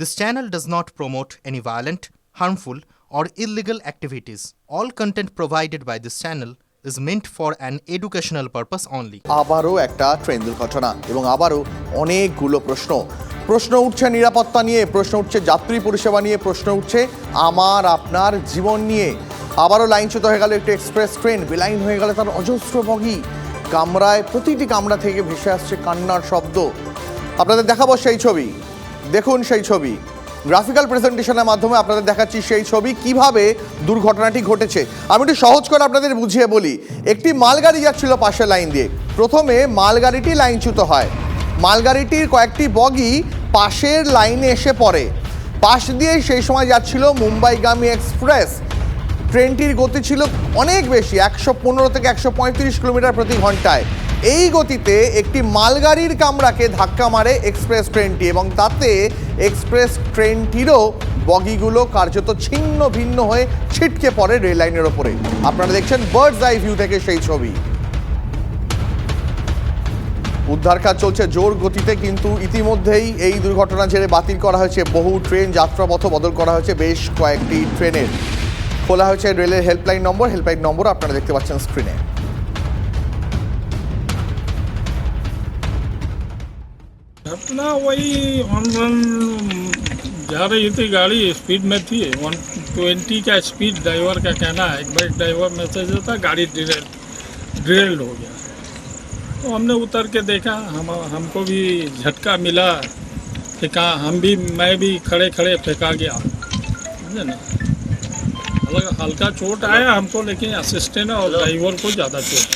This channel does not promote any violent, harmful, or illegal activities. All content provided by this channel is meant for an educational purpose only. আবারও একটা train দুর্ঘটনা এবং আবারও অনেকগুলো প্রশ্ন। প্রশ্ন উঠছে নিরাপত্তা নিয়ে প্রশ্ন উঠছে যাত্রী পরিষেবা নিয়ে প্রশ্ন উঠছে আমার আপনার জীবন নিয়ে। আবারও লাইনচ্যুত হয়ে গেল একটি এক্সপ্রেস ট্রেন বেলাইন হয়ে গেল তার অজস্র বগি কামরায় প্রতিটি কামরা থেকে ভেসে আসছে কান্নার শব্দ। আপনাদের দেখাবো সেই ছবি। দেখুন সেই ছবি। গ্রাফিক্যাল প্রেজেন্টেশনের মাধ্যমে আপনাদের দেখাচ্ছি সেই ছবি, কীভাবে দুর্ঘটনাটি ঘটেছে। আমি একটু সহজ করে আপনাদের বুঝিয়ে বলি। একটি মালগাড়ি যাচ্ছিল পাশের লাইন দিয়ে। প্রথমে মালগাড়িটি লাইনচ্যুত হয়। মালগাড়িটির কয়েকটি বগি পাশের লাইনে এসে পড়ে। পাশ দিয়ে সেই সময় যাচ্ছিল মুম্বাইগামী এক্সপ্রেস। ট্রেনটির গতি ছিল অনেক বেশি, একশো পনেরো থেকে একশো পঁয়ত্রিশ কিলোমিটার প্রতি ঘন্টায়। এই গতিতে একটি মালগাড়ির কামরাকে ধাক্কা মারে এক্সপ্রেস ট্রেনটি এবং তাতে এক্সপ্রেস ট্রেনটিরও বগিগুলো কার্যত ছিন্ন ভিন্ন হয়ে ছিটকে পড়ে রেল লাইনের ওপরে। আপনারা দেখছেন বার্ডস আই ভিউ থেকে সেই ছবি। উদ্ধার কাজ চলছে জোর গতিতে কিন্তু ইতিমধ্যেই এই দুর্ঘটনা জেরে বাতিল করা হয়েছে। বহু ট্রেন যাত্রাপথ বদল করা হয়েছে বেশ কয়েকটি ট্রেনের। খোলা হয়েছে রেলের হেল্পলাইন নম্বর। হেল্পলাইন নম্বর আপনারা দেখতে পাচ্ছেন স্ক্রিনে। अपना वही ऑन जा रही थी गाड़ी स्पीड में थी। वन ट्वेंटी का स्पीड ड्राइवर का कहना है। एक बार ड्राइवर मैसेज देता गाड़ी ड्रिल ड्रिल्ड हो गया। तो हमने उतर के देखा, हम, हमको भी झटका मिला कि कहाँ, हम भी, मैं भी खड़े खड़े फेंका गया। समझे ना? हल्का हल्का चोट आया हमको, लेकिन असिस्टेंट और ड्राइवर को ज़्यादा चोट,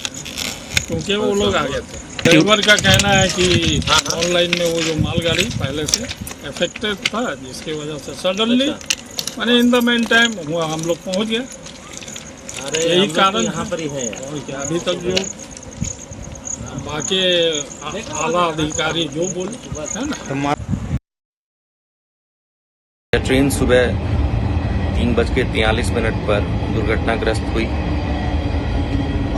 क्योंकि वो लोग आ गए थे। ड्राइवर का कहना है कि ऑनलाइन में वो जो मालगाड़ी पहले से अफेक्टेड था जिसकी वजह से सडनली मैंने इन द मेन टाइम हुआ हम लोग पहुँच गए। अरे यही कारण तो यहाँ पर ही है। और क्या अभी तक जो बाकी आला अधिकारी जो बोले है ना? ट्रेन सुबह तीन बज के तियालीस मिनट पर दुर्घटनाग्रस्त हुई।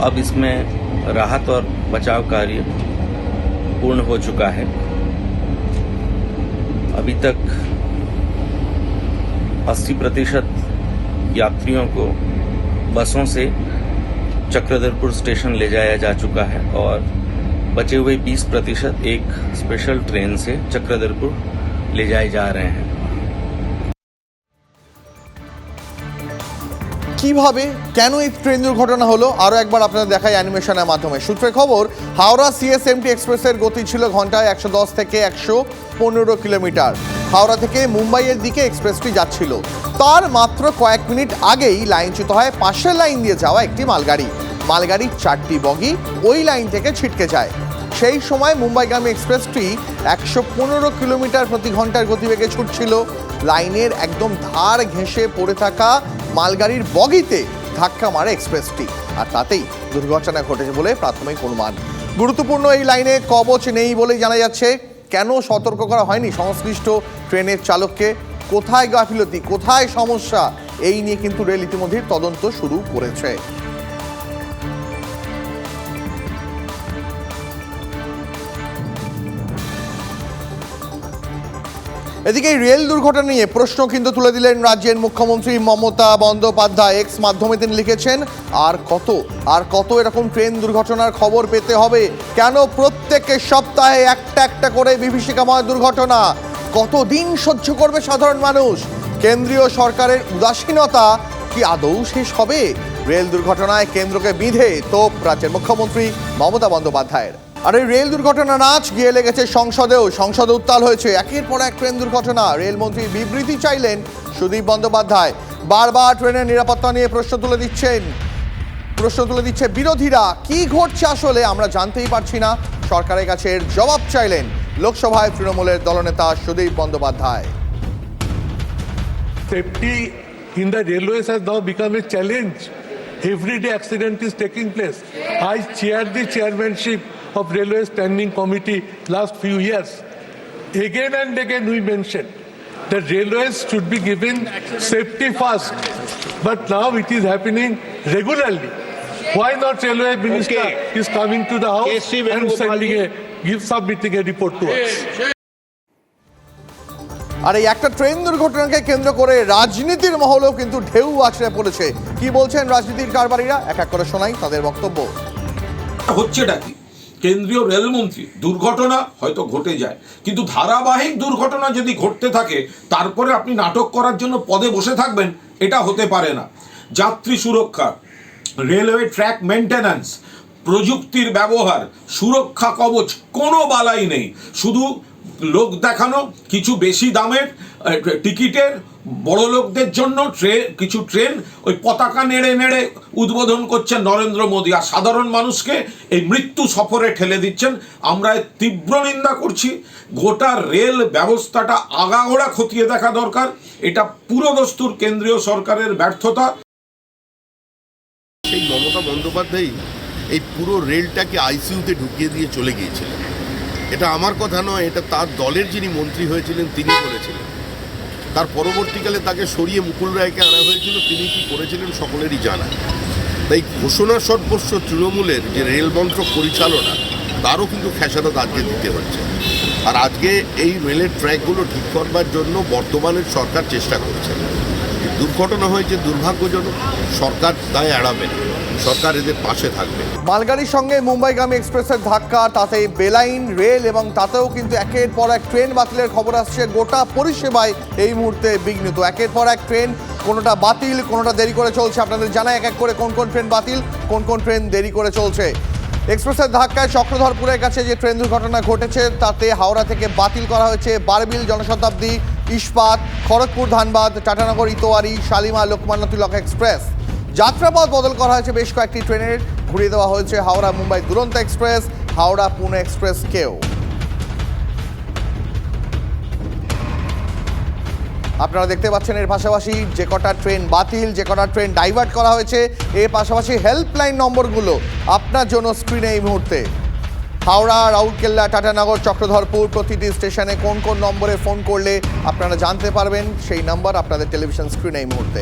अब इसमें राहत और बचाव कार्य पूर्ण हो चुका है। अभी तक 80 प्रतिशत यात्रियों को बसों से चक्रधरपुर स्टेशन ले जाया जा चुका है और बचे हुए 20 प्रतिशत एक स्पेशल ट्रेन से चक्रधरपुर ले जाए जा रहे हैं। কীভাবে, কেন এই ট্রেন দুর্ঘটনা হলো, আরও একবার আপনাদের দেখাই অ্যানিমেশনের মাধ্যমে। সূত্রে খবর, হাওড়া সিএসএমটি এক্সপ্রেসের গতি ছিল ঘন্টায় একশো দশ থেকে একশো পনেরো কিলোমিটার। হাওড়া থেকে মুম্বাইয়ের দিকে এক্সপ্রেসটি যাচ্ছিল। তার মাত্র কয়েক মিনিট আগেই লাইনচ্যুত হয় পাশের লাইন দিয়ে যাওয়া একটি মালগাড়ি। মালগাড়ির চারটি বগি ওই লাইন থেকে ছিটকে যায়। সেই সময় মুম্বাইগামী এক্সপ্রেসটি একশো পনেরো কিলোমিটার প্রতি ঘণ্টার গতিবেগে ছুটছিল। লাইনের একদম ধার ঘেঁষে পড়ে থাকা মালগাড়ির বগিতে ধাক্কা মারে এক্সপ্রেসটি, আর তাতেই দুর্ঘটনা ঘটেছে বলে প্রাথমিক অনুমান। গুরুত্বপূর্ণ এই লাইনে কবচ নেই বলেই জানা যাচ্ছে, কেন সতর্ক করা হয়নি সংশ্লিষ্ট ট্রেনের চালককে? কোথায় গাফিলতি, কোথায় সমস্যা? এই নিয়ে কিন্তু রেল ইতিমধ্যেই তদন্ত শুরু করেছে। এদিকে রেল দুর্ঘটনা নিয়ে প্রশ্ন কিন্তু তুলে দিলেন রাজ্যের মুখ্যমন্ত্রী মমতা বন্দ্যোপাধ্যায়। এক্স মাধ্যমে তিনি লিখেছেন, আর কত? আর কত এরকম ট্রেন দুর্ঘটনার খবর পেতে হবে? কেন প্রত্যেকের সপ্তাহে একটা একটা করে বিভীষিকাময় দুর্ঘটনা? কত দিন সহ্য করবে সাধারণ মানুষ? কেন্দ্রীয় সরকারের উদাসীনতা কি আদৌ শেষ হবে? রেল দুর্ঘটনায় কেন্দ্রকে বিধে তোপ রাজ্যের মুখ্যমন্ত্রী মমতা বন্দ্যোপাধ্যায়ের। আর এই রেল দুর্ঘটনা নাচ গিয়ে লেগেছে সংসদেও, সংসদে উত্তাল হয়েছে। একের পর এক ট্রেন দুর্ঘটনা। রেলমন্ত্রী বিবৃতি চাইলেন সুদীপ বন্দ্যোপাধ্যায়। বারবার ট্রেনের নিরাপত্তা নিয়ে প্রশ্ন তুলে দিচ্ছেন। প্রশ্ন তুলে দিচ্ছে বিরোধীরা। কি ঘটছে আসলে আমরা জানতেই পারছি না। সরকারের কাছে এর জবাব চাইলেন লোকসভায় তৃণমূলের দলনেতা Sudip Bandyopadhyay. Safety the railways has now become a challenge. Every day accident is taking place. I chaired the chairmanship of railway standing committee last few years. Again and again we mentioned that railways should be given safety first. But now it is happening regularly. Why not railway minister okay. is coming to the house KC and sending a, give submitting a report to us? আর এই একটা train দুর্ঘটনাকে কেন্দ্র করে রাজনীতির মহলেও কিন্তু ঢেউ আছড়ে পড়েছে কি বলছেন রাজনীতির কারবারিরা এক এক করে শোনাই তাদের বক্তব্য হচ্ছেটা কি কেন্দ্রীয় রেলমন্ত্রী, দুর্ঘটনা হয়তো ঘটে যায়। কিন্তু ধারাবাহিক দুর্ঘটনা যদি ঘটতে থাকে, তারপরে আপনি নাটক করার জন্য পদে বসে থাকবেন, এটা হতে পারে না। যাত্রী সুরক্ষা, রেলওয়ে ট্র্যাক মেনটেন্যান্স প্রযুক্তির ব্যবহার, সুরক্ষা কবচ, কোনো বালাই নেই। শুধু লোক দেখানো, কিছু বেশি দামের টিকিটের বড় লোকদের জন্য ট্রেন, কিছু ট্রেন ওই পতাকা নেড়ে নেড়ে উদ্বোধন করছেন নরেন্দ্র মোদী। আর সাধারণ মানুষকে এই মৃত্যু সফরে ঠেলে দিচ্ছেন। আমরা তীব্র নিন্দা করছি। গোটা রেল ব্যবস্থাটা আগাগোড়া খতিয়ে দেখা দরকার। এটা পুরোদস্তুর কেন্দ্রীয় সরকারের ব্যর্থতা। সেই মমতা বন্দ্যোপাধ্যায় এই পুরো রেলটাকে আইসিইউতে ঢুকিয়ে দিয়ে চলে গিয়েছিলেন। এটা আমার কথা নয়, এটা তার দলের যিনি মন্ত্রী হয়েছিলেন তিনি করেছিলেন। তার পরবর্তীকালে তাকে সরিয়ে মুকুল রায়কে আনা হয়েছিল, তিনি কি করেছিলেন সকলেরই জানা। তাই ঘোষণা সর্বস্ব তৃণমূলের যে রেল মন্ত্রক পরিচালনা, তারও কিন্তু খেসারত আজকে দিতে হচ্ছে। আর আজকে এই রেলের ট্র্যাকগুলো ঠিক করবার জন্য বর্তমানের সরকার চেষ্টা করছে। দুর্ঘটনা হয়েছে দুর্ভাগ্যজনক, সরকার তাই এড়াবে সরকার এদের পাশে থাকবে। মালগাড়ির সঙ্গে মুম্বাইগামী এক্সপ্রেসের ধাক্কা, তাতে বেলাইন, রেল এবং তাতেও কিন্তু একের পর এক ট্রেন বাতিলের খবর আসছে। গোটা পরিষেবায় এই মুহূর্তে বিঘ্নিত। একের পর এক ট্রেন, কোনোটা বাতিল, কোনোটা দেরি করে চলছে। আপনাদের জানাই এক এক করে কোন কোন ট্রেন বাতিল, কোন কোন ট্রেন দেরি করে চলছে। এক্সপ্রেসের ধাক্কায় চক্রধরপুরের কাছে যে ট্রেন দুর্ঘটনা ঘটেছে, তাতে হাওড়া থেকে বাতিল করা হয়েছে বারবিল জনশতাব্দী, ইস্পাত, খড়গপুর, ধানবাদ, টাটানগর, ইতোয়ারি শালিমা লোকমান্য তিলক এক্সপ্রেস। যাত্রাপথ বদল করা হয়েছে বেশ কয়েকটি ট্রেনের। ঘুরিয়ে দেওয়া হয়েছে হাওড়া মুম্বাই দুরন্ত এক্সপ্রেস হাওড়া পুনে এক্সপ্রেসকেও আপনারা দেখতে পাচ্ছেন এর পাশাপাশি যে কটা ট্রেন বাতিল, যে কটা ট্রেন ডাইভার্ট করা হয়েছে, এর পাশাপাশি হেল্পলাইন নম্বরগুলো আপনার জন্য স্ক্রিনে এই মুহূর্তে। হাওড়া, রাউরকেল্লা, টাটানগর, চক্রধরপুর প্রতিটি স্টেশনে কোন কোন নম্বরে ফোন করলে আপনারা জানতে পারবেন, সেই নাম্বার আপনাদের টেলিভিশন স্ক্রিনে এই মুহূর্তে।